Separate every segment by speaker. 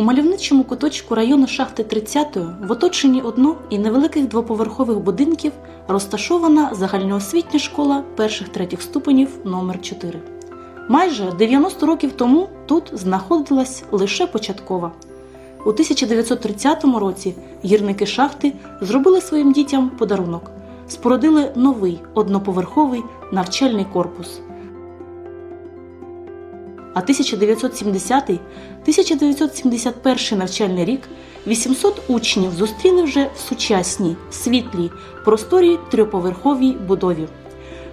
Speaker 1: У мальовничому куточку району шахти 30-ї в оточенні одно і невеликих двоповерхових будинків розташована загальноосвітня школа перших третіх ступенів номер 4 Майже 90 років тому тут знаходилась лише початкова. У 1930 році гірники шахти зробили своїм дітям подарунок, спорудили новий одноповерховий навчальний корпус. А 1970-1971 навчальний рік 800 учнів зустріли вже в сучасній, світлій, просторій трьоповерховій будові.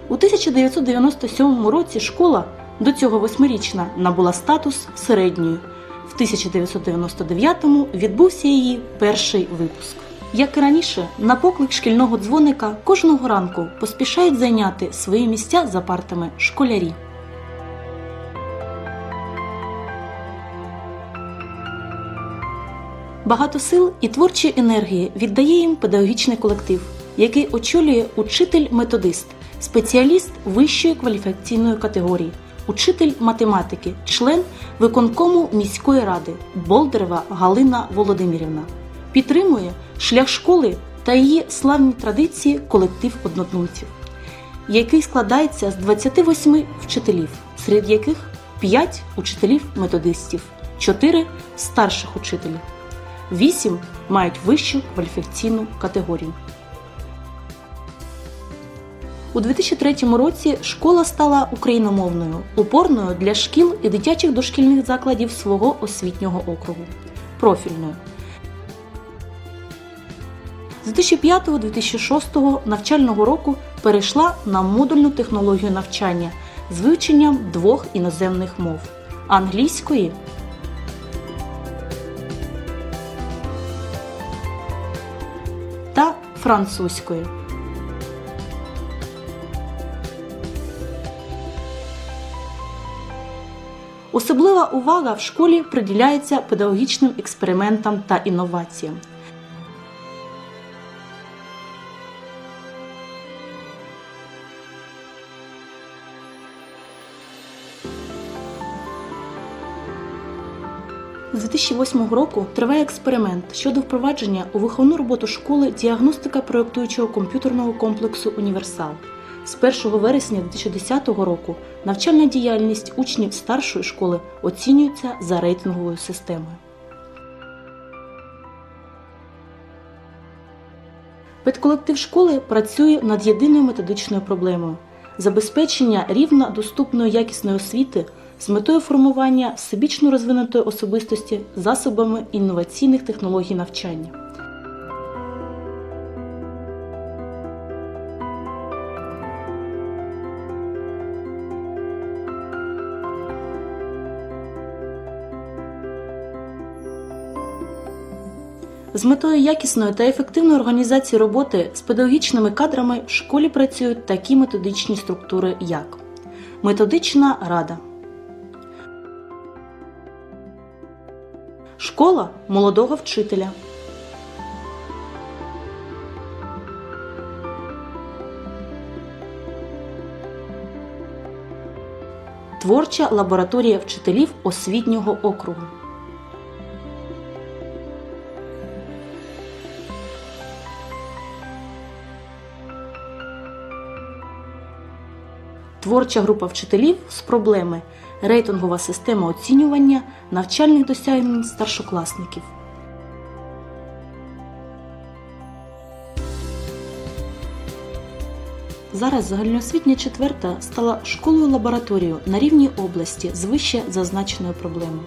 Speaker 1: У 1997 році школа, до цього восьмирічна, набула статус середньої. В 1999-му відбувся її перший випуск. Як і раніше, на поклик шкільного дзвоника кожного ранку поспішають зайняти свої місця за партами школярі. Багато сил і творчої енергії віддає їм педагогічний колектив, який очолює учитель-методист, спеціаліст вищої кваліфікаційної категорії, учитель математики, член виконкому міської ради Болдерева Галина Володимирівна. Підтримує шлях школи та її славні традиції колектив однодумців, який складається з 28 вчителів, серед яких 5 учителів-методистів, 4 старших учителів. Вісім мають вищу кваліфікаційну категорію. У 2003 році школа стала україномовною, опорною для шкіл і дитячих дошкільних закладів свого освітнього округу. Профільною. З 2005-2006 навчального року перейшла на модульну технологію навчання з вивченням двох іноземних мов англійської та французької. Особлива увага в школі приділяється педагогічним експериментам та інноваціям. З 2008 року триває експеримент щодо впровадження у виховну роботу школи діагностика проєктуючого комп'ютерного комплексу Універсал. З 1 вересня 2010 року навчальна діяльність учнів старшої школи оцінюється за рейтинговою системою. Педколектив школи працює над єдиною методичною проблемою забезпечення рівно доступної якісної освіти з метою формування всебічно розвинутої особистості засобами інноваційних технологій навчання. З метою якісної та ефективної організації роботи з педагогічними кадрами в школі працюють такі методичні структури, як Методична рада, Школа молодого вчителя. Творча лабораторія вчителів освітнього округу. Творча група вчителів з проблеми рейтингова система оцінювання навчальних досягнень старшокласників. Зараз загальноосвітня четверта стала школою лабораторією на рівні області з вище зазначеною проблемою.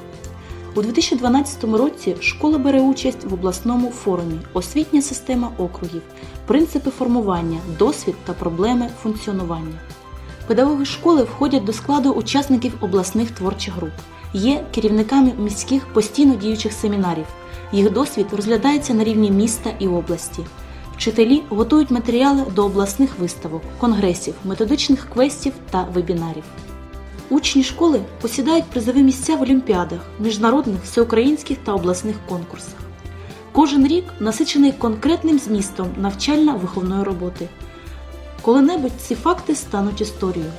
Speaker 1: У 2012 році школа бере участь в обласному форумі Освітня система округів, принципи формування, досвід та проблеми функціонування. Педагоги школи входять до складу учасників обласних творчих груп, є керівниками міських постійно діючих семінарів. Їх досвід розглядається на рівні міста і області. Вчителі готують матеріали до обласних виставок, конгресів, методичних квестів та вебінарів. Учні школи посідають призові місця в олімпіадах, міжнародних, всеукраїнських та обласних конкурсах. Кожен рік насичений конкретним змістом навчально-виховної роботи. Коли-небудь ці факти стануть історією.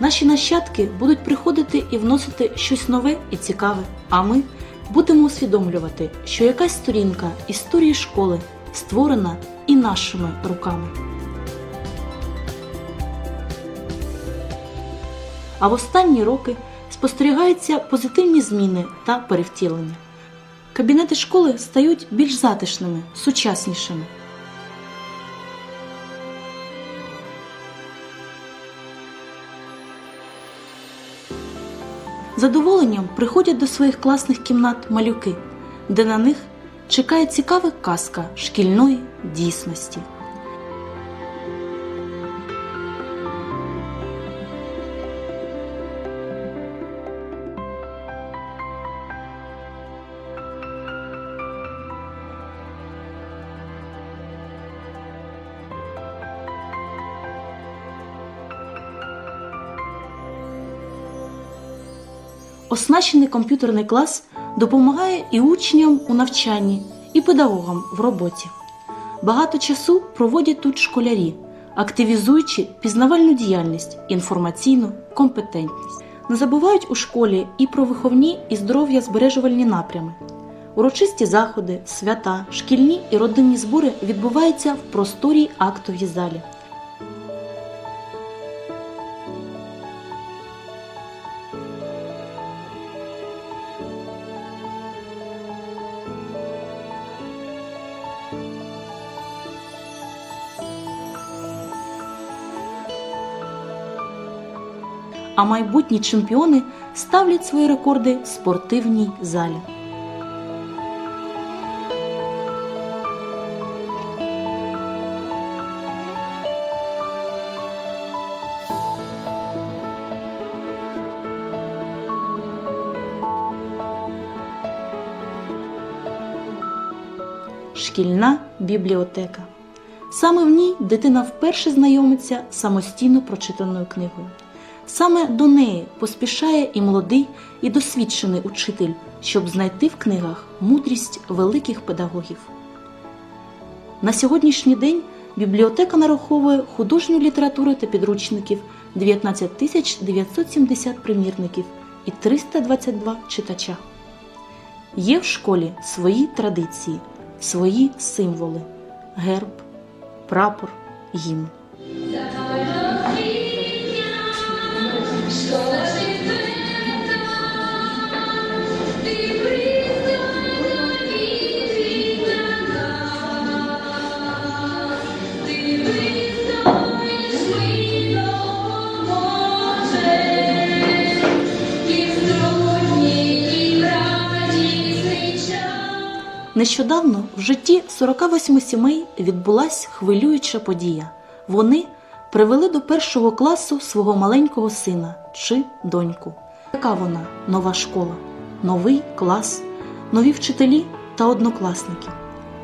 Speaker 1: Наші нащадки будуть приходити і вносити щось нове і цікаве, а ми будемо усвідомлювати, що якась сторінка історії школи створена і нашими руками. А в останні роки спостерігаються позитивні зміни та перевтілення. Кабінети школи стають більш затишними, сучаснішими. Задоволенням приходять до своїх класних кімнат малюки, де на них чекає цікава казка шкільної дійсності. Оснащений комп'ютерний клас допомагає і учням у навчанні, і педагогам в роботі. Багато часу проводять тут школярі, активізуючи пізнавальну діяльність, інформаційну компетентність. Не забувають у школі і про виховні і здоров'я збережувальні напрями. Урочисті заходи, свята, шкільні і родинні збори відбуваються в просторій актовій залі. А майбутні чемпіони ставлять свої рекорди в спортивній залі. Шкільна бібліотека. Саме в ній дитина вперше знайомиться самостійно прочитаною книгою. Саме до неї поспішає і молодий, і досвідчений учитель, щоб знайти в книгах мудрість великих педагогів. На сьогоднішній день бібліотека нараховує художню літературу та підручників 19 тисяч 970 примірників і 322 читача. Є в школі свої традиції, свої символи герб, прапор, гімн. Нещодавно в житті 48 сімей відбулася хвилююча подія. Вони привели до першого класу свого маленького сина чи доньку. Яка вона нова школа, новий клас, нові вчителі та однокласники.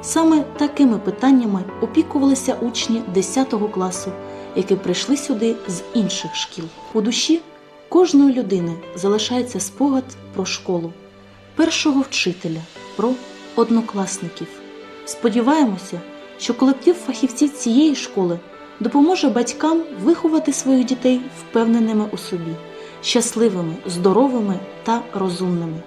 Speaker 1: Саме такими питаннями опікувалися учні 10 класу, які прийшли сюди з інших шкіл. У душі кожної людини залишається спогад про школу, першого вчителя, про однокласників. Сподіваємося, що колектив фахівців цієї школи допоможе батькам виховати своїх дітей впевненими у собі, щасливими, здоровими та розумними.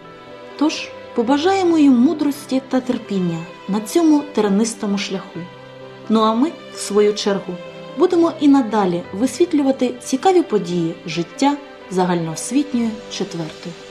Speaker 1: Тож побажаємо їм мудрості та терпіння на цьому тернистому шляху. Ну а ми, в свою чергу, будемо і надалі висвітлювати цікаві події життя загальноосвітньої четвертої.